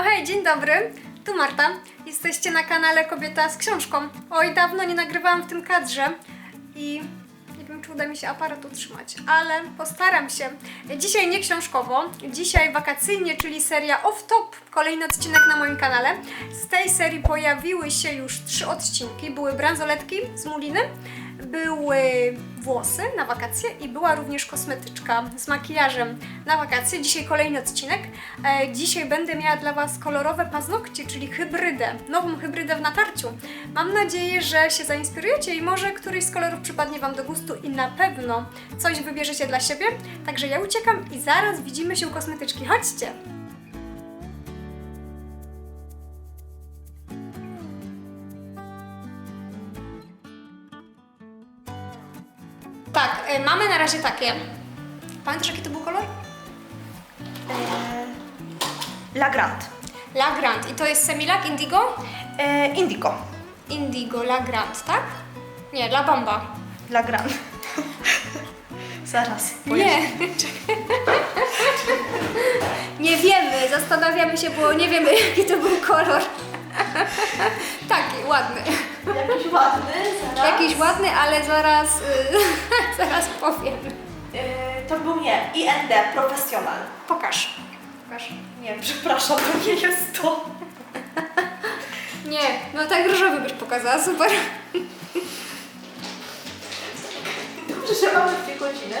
No hej, dzień dobry. Tu Marta. Jesteście na kanale Kobieta z książką. Oj, dawno nie nagrywałam w tym kadrze i nie wiem, czy uda mi się aparat utrzymać, ale postaram się. Dzisiaj nie książkowo, dzisiaj wakacyjnie, czyli seria Off Top. Kolejny odcinek na moim kanale. Z tej serii pojawiły się już trzy odcinki. Były bransoletki z muliny, były włosy na wakacje i była również kosmetyczka z makijażem na wakacje. Dzisiaj kolejny odcinek. E, dzisiaj będę miała dla Was kolorowe paznokcie, czyli hybrydę, nową hybrydę w natarciu. Mam nadzieję, że się zainspirujecie i może któryś z kolorów przypadnie Wam do gustu i na pewno coś wybierzecie dla siebie. Także ja uciekam i zaraz widzimy się u kosmetyczki. Chodźcie! E, mamy na razie takie. Pamiętasz jaki to był kolor? La Grande. La Grande. I to jest Semilak Indigo? E, Indigo. Indigo La Grande, tak? Nie, La Bamba. La Grande. Zaraz. Nie. nie wiemy, zastanawiamy się, bo nie wiemy jaki to był kolor. Taki, ładny. Jakiś ładny, zaraz. Jakiś ładny, ale zaraz, y, zaraz powiem. E, to był nie. IND, profesjonal. Pokaż. Pokaż. Nie, przepraszam, to nie jest to. Nie, no tak różowy byś pokazała, super. Dobrze, że mamy dwie godziny.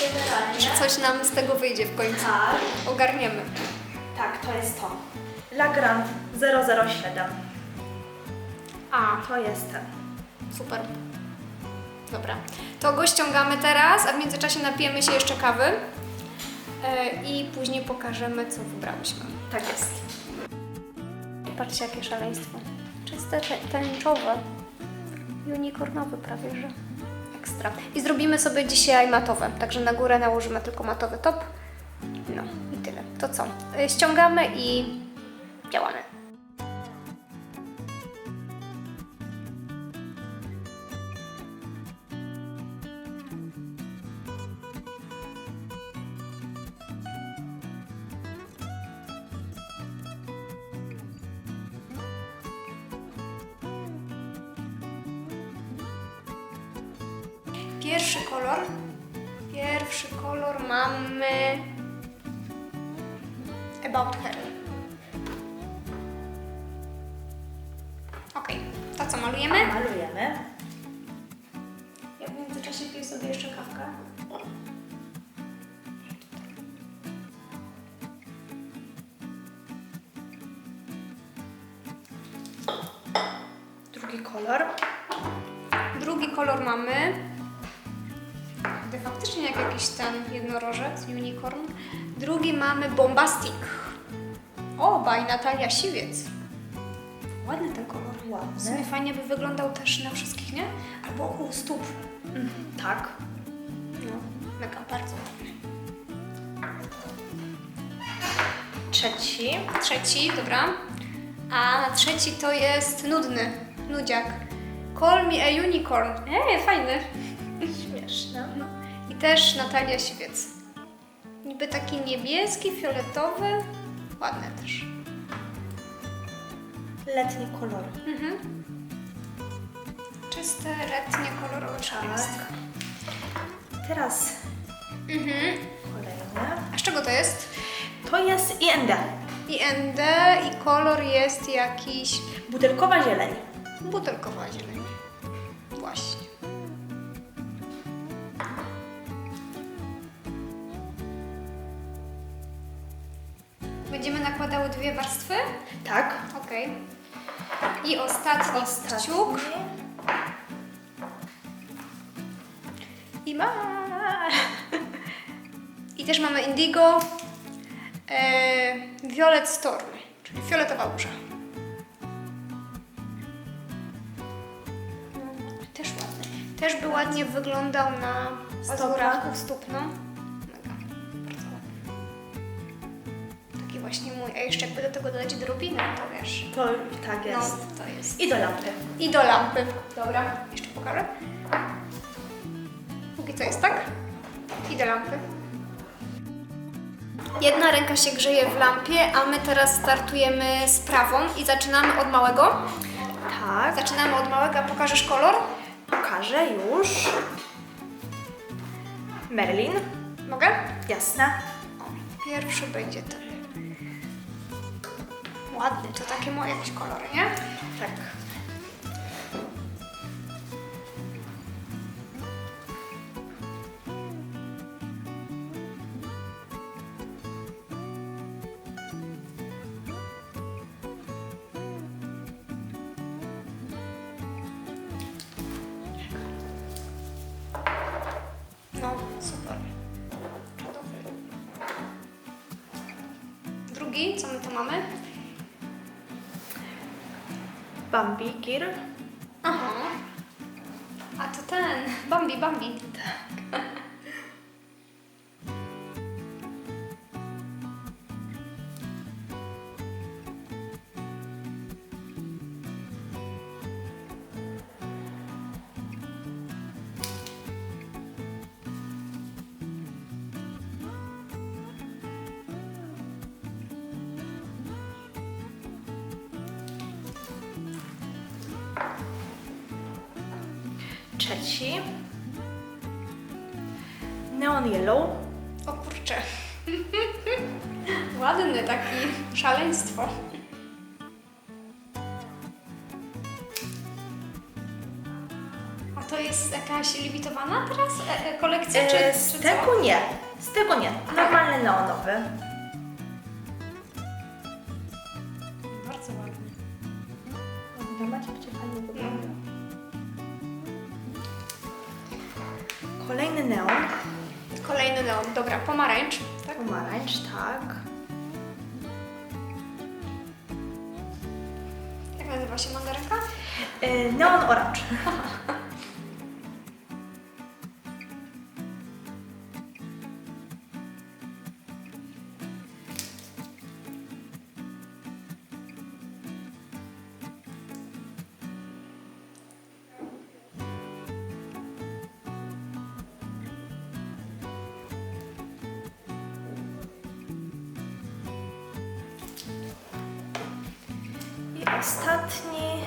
Generalnie. Że coś nam z tego wyjdzie w końcu. Tak. Ogarniemy. Tak, to jest to. La Grande 007. A, To jest ten. Super. Dobra. To go ściągamy teraz, a w międzyczasie napijemy się jeszcze kawy. E, I później pokażemy, co wybrałyśmy. Tak jest. Patrzcie, jakie szaleństwo. Czyste, te- tęczowe. Unicornowy prawie, że. Ekstra. I zrobimy sobie dzisiaj matowe. Także na górę nałożymy tylko matowy top. No i tyle. To co? Y, Ściągamy i działamy. Pierwszy kolor. Pierwszy kolor mamy About Her. Ok, to co malujemy? Malujemy. Ja w międzyczasie piję sobie jeszcze kawkę. Drugi kolor. Drugi kolor mamy. Jak jakiś ten jednorożec, unicorn. Drugi mamy Bombastic. O, by Natalia Siwiec. Ładny ten kolor. W sumie Ładny. fajnie by wyglądał też na wszystkich, nie? Albo u stóp. Tak. No, mega, bardzo ładny. Trzeci. Trzeci, dobra. A trzeci to jest nudny, nudziak. Call me a unicorn. Ej, fajny. Śmieszne. No. I też Natalia Siwiec. Niby taki niebieski, fioletowy. Ładny też. Letni kolor. Mhm. Czyste, letnie, kolorowe Tak. szaleństwo. Teraz Mhm. kolejne. A z czego to jest? To jest IND. IND i kolor jest jakiś Butelkowa zieleń. butelkowa zieleń. Będziemy nakładały dwie warstwy. Tak. Okej. I ostatni kciuk. I ma. I też mamy indigo, e, violet storm, czyli fioletowa burza. Też ładny. Też by ładnie wyglądał na pazurach u stóp, no. Właśnie mój. A jeszcze jakby do tego dodać drobinę, to wiesz. To tak No, jest. to jest. I do lampy. I do lampy. Dobra, jeszcze pokażę. Póki co jest tak. I do lampy. Jedna ręka się grzeje w lampie, a my teraz startujemy z prawą i zaczynamy od małego. Tak, Zaczynamy od małego, a pokażesz kolor? pokażę już. Merlin. Mogę? Jasne. O, pierwszy będzie ten. Ładny, to takie moje jakieś kolory, nie? Tak. No, super. Czadowy. Drugi, co my tu mamy? Bambi, Kir. Aha. A to ten, Bambi, Bambi. Tak. Trzeci. Neon Yellow. O kurczę. Ładny taki szaleństwo. A to jest jakaś limitowana teraz e, e, kolekcja, czy, E, czy z co? tego nie. Z tego nie. Normalny neonowy. Bardzo ładny. Zobaczcie, jak fajnie wygląda. Kolejny neon. Kolejny neon, dobra, pomarańcz. Tak? Pomarańcz, tak. Jak nazywa się mandarynka? E, neon orange. ostatni.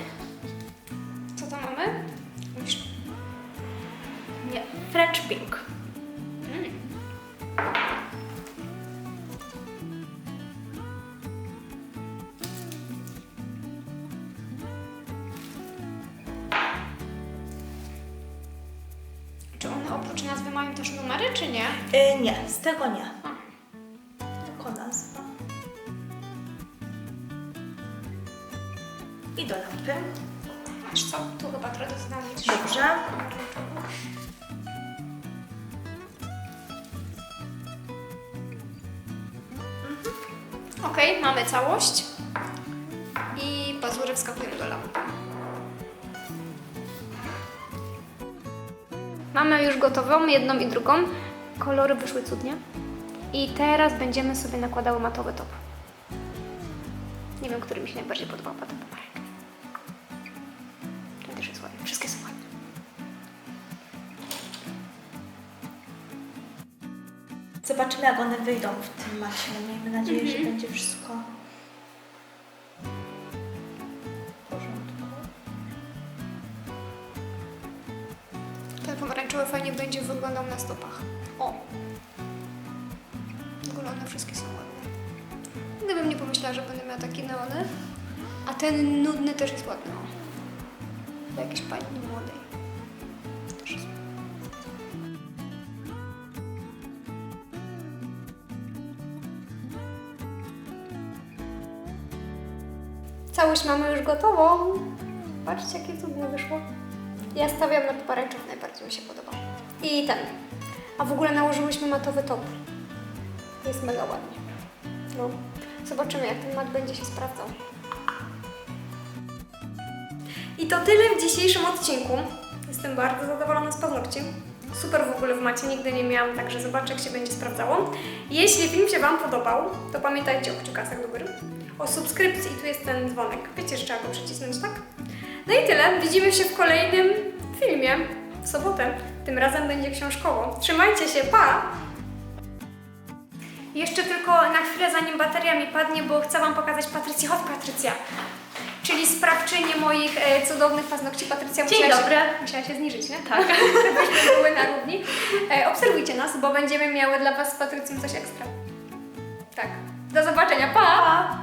Co to mamy? Nie. French Pink. mm. Czy one oprócz nazwy mają też numery, czy nie? E, nie, z tego nie. Lampy. Wiesz co? Tu chyba tradycjonalnie coś Dobrze. pomarańczowego. Okej, mamy całość. I pazury wskakują do lampy. Mamy już gotową, jedną i drugą. Kolory wyszły cudnie. I teraz będziemy sobie nakładały matowy top. Nie wiem, który mi się najbardziej podobał, potem pomarańczowy. Zobaczymy, jak one wyjdą w tym macie. Miejmy nadzieję, Mhm. że będzie wszystko w porządku. Ten pomarańczowy fajnie będzie wyglądał na stopach. O! W ogóle one wszystkie są ładne. Gdybym nie pomyślała, że będę miała takie neony. A ten nudny też jest ładny. O. Do jakiejś pani młodej. Całość mamy już gotową. Patrzcie, jakie cudnie wyszło. Ja stawiam na pomarańczowy, najbardziej mi się podoba. I ten. A w ogóle nałożyłyśmy matowy top. Jest mega ładnie. No. Zobaczymy, jak ten mat będzie się sprawdzał. I to tyle w dzisiejszym odcinku. Jestem bardzo zadowolona z paznokci. Super w ogóle w macie, nigdy nie miałam, także zobaczę, jak się będzie sprawdzało. Jeśli film się Wam podobał, to pamiętajcie o kciukasach do góry, o subskrypcji i tu jest ten dzwonek. Wiecie, że trzeba go przycisnąć, tak? No i tyle. Widzimy się w kolejnym filmie w sobotę. Tym razem będzie książkowo. Trzymajcie się, pa! Jeszcze tylko na chwilę, zanim bateria mi padnie, bo chcę Wam pokazać Patrycję. Chodź, Patrycja. Czyli sprawczynię moich e, cudownych paznokci. Patrycja Dzień musiała dobry. Się, musiała się zniżyć, nie? Tak. Żebyśmy były na równi. E, obserwujcie nas, bo będziemy miały dla Was z Patrycją coś ekstra. Tak. Do zobaczenia. Pa! Pa!